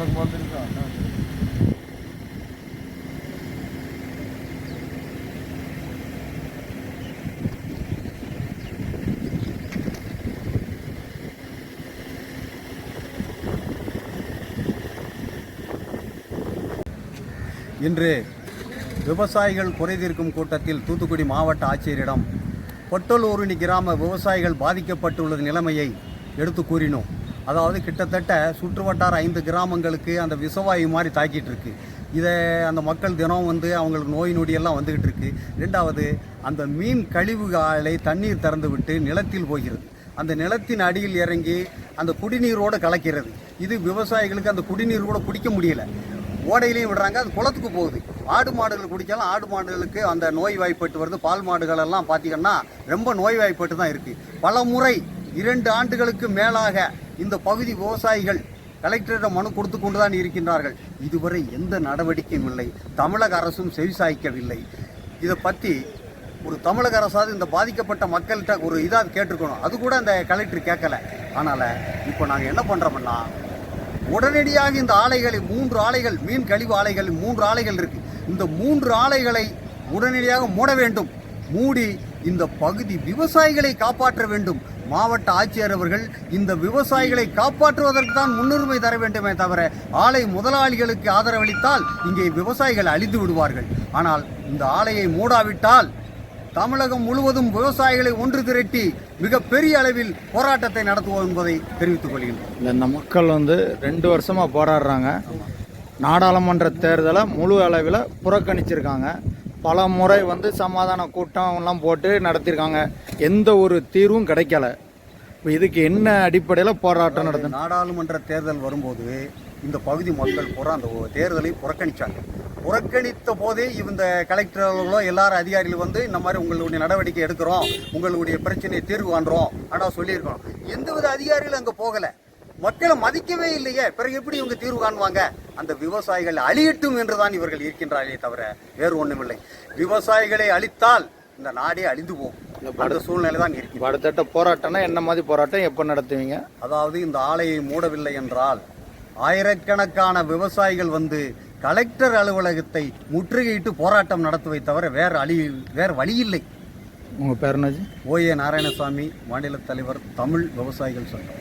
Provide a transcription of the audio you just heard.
Drug வந்துருக்கா இன்று விவசாயிகள் குறைதீர்க்கும் கூட்டத்தில் தூத்துக்குடி மாவட்ட ஆட்சியரிடம் பொட்டலூரணி கிராம விவசாயிகள் பாதிக்கப்பட்டுள்ள நிலைமையை எடுத்து கூறினோம். அதாவது கிட்டத்தட்ட சுற்றுவட்டார ஐந்து கிராமங்களுக்கு அந்த விசவாயு மாதிரி தாக்கிட்டு இருக்கு. இதை அந்த மக்கள் தினம் வந்து அவங்களுக்கு நோய் நொடியெல்லாம் வந்துக்கிட்டு இருக்கு. ரெண்டாவது அந்த மீன் கழிவுகளை தண்ணீர் திறந்து விட்டு நிலத்தில் போகிறது. அந்த நிலத்தின் அடியில் இறங்கி அந்த குடிநீரோடு கலக்கிறது. இது விவசாயிகளுக்கு அந்த குடிநீர் கூட குடிக்க முடியல. ஓடையிலையும் விடுறாங்க அது குளத்துக்கு போகுது. ஆடு மாடுகள் குடித்தாலும் ஆடு மாடுகளுக்கு அந்த நோய் வாய்ப்பட்டு வருது. பால் மாடுகள் எல்லாம் பார்த்தீங்கன்னா ரொம்ப நோய் வாய்ப்பட்டு தான் இருக்குது பல முறை இரண்டு ஆண்டுகளுக்கு மேலாக இந்த பகுதி விவசாயிகள் கலெக்டரிடம் மனு கொடுத்து கொண்டு தான் இருக்கின்றார்கள். இதுவரை எந்த நடவடிக்கையும் இல்லை. தமிழக அரசும் செவிசாய்க்கவில்லை இதை பற்றி ஒரு தமிழக அரசாவது இந்த பாதிக்கப்பட்ட மக்கள்கிட்ட ஒரு இதாக கேட்டிருக்கணும். அது கூட அந்த கலெக்டர் கேட்கல. அதனால் இப்போ நாங்கள் என்ன பண்ணுறோம்னா உடனடியாக இந்த ஆலைகளை மூன்று ஆலைகள் மீன் கழிவு ஆலைகள் மூன்று ஆலைகள் இருக்குது இந்த மூன்று ஆலைகளை உடனடியாக மூட வேண்டும். மூடி இந்த பகுதி விவசாயிகளை காப்பாற்ற வேண்டும். மாவட்ட ஆட்சியர் அவர்கள் இந்த விவசாயிகளை காப்பாற்றுவதற்கு தான் முன்னுரிமை தர வேண்டுமே தவிர ஆலை முதலாளிகளுக்கு ஆதரவளித்தால் இங்கே விவசாயிகள் அழிந்து விடுவார்கள். ஆனால் இந்த ஆலையை மூடாவிட்டால் தமிழகம் முழுவதும் விவசாயிகளை ஒன்று திரட்டி மிகப்பெரிய அளவில் போராட்டத்தை நடத்துவோம் என்பதை தெரிவித்துக் கொள்கின்றோம். இந்த மக்கள் வந்து ரெண்டு வருஷமாக போராடுறாங்க. நாடாளுமன்ற தேர்தலை முழு அளவில் புறக்கணிச்சிருக்காங்க. பல முறை வந்து சமாதான கூட்டம்லாம் போட்டு நடத்தியிருக்காங்க. எந்த ஒரு தீர்வும் கிடைக்கல. இப்போ இதுக்கு என்ன அடிப்படையில் போராட்டம் நடந்தது நாடாளுமன்ற தேர்தல் வரும்போது இந்த பகுதி மக்கள் பூரா அந்த தேர்தலை புறக்கணித்தாங்க புறக்கணித்த போதே இந்த கலெக்டர்களோ எல்லாரும் அதிகாரிகள் வந்து இந்த மாதிரி உங்களுடைய நடவடிக்கை எடுக்கிறோம். உங்களுடைய பிரச்சனையை தீர்வு காண்றோம். ஆனால் சொல்லியிருக்கோம். எந்தவித அதிகாரிகளும் அங்கே போகலை. மக்களை மதிக்கவே இல்லையே. பிறகு எப்படி இவங்க தீர்வு காணுவாங்க? அந்த விவசாயிகள் அழியட்டும் என்றுதான் இவர்கள் இருக்கின்றார்களே தவிர வேறு ஒன்றுமில்லை விவசாயிகளை அழித்தால் இந்த நாடே அழிந்து போகும். அந்த சூழ்நிலை தான் இருக்கு அடுத்தட்ட போராட்டம்னா என்ன மாதிரி போராட்டம்? எப்போ நடத்துவீங்க? அதாவது இந்த ஆலையை மூடவில்லை என்றால் ஆயிரக்கணக்கான விவசாயிகள் வந்து கலெக்டர் அலுவலகத்தை முற்றுகையிட்டு போராட்டம் நடத்துவை தவிர வேறு அழி வேறு வழி இல்லை. உங்கள் பேர் என்னாச்சு? ஓஏ நாராயணசாமி மாநில தலைவர் தமிழ் விவசாயிகள் சங்கம்.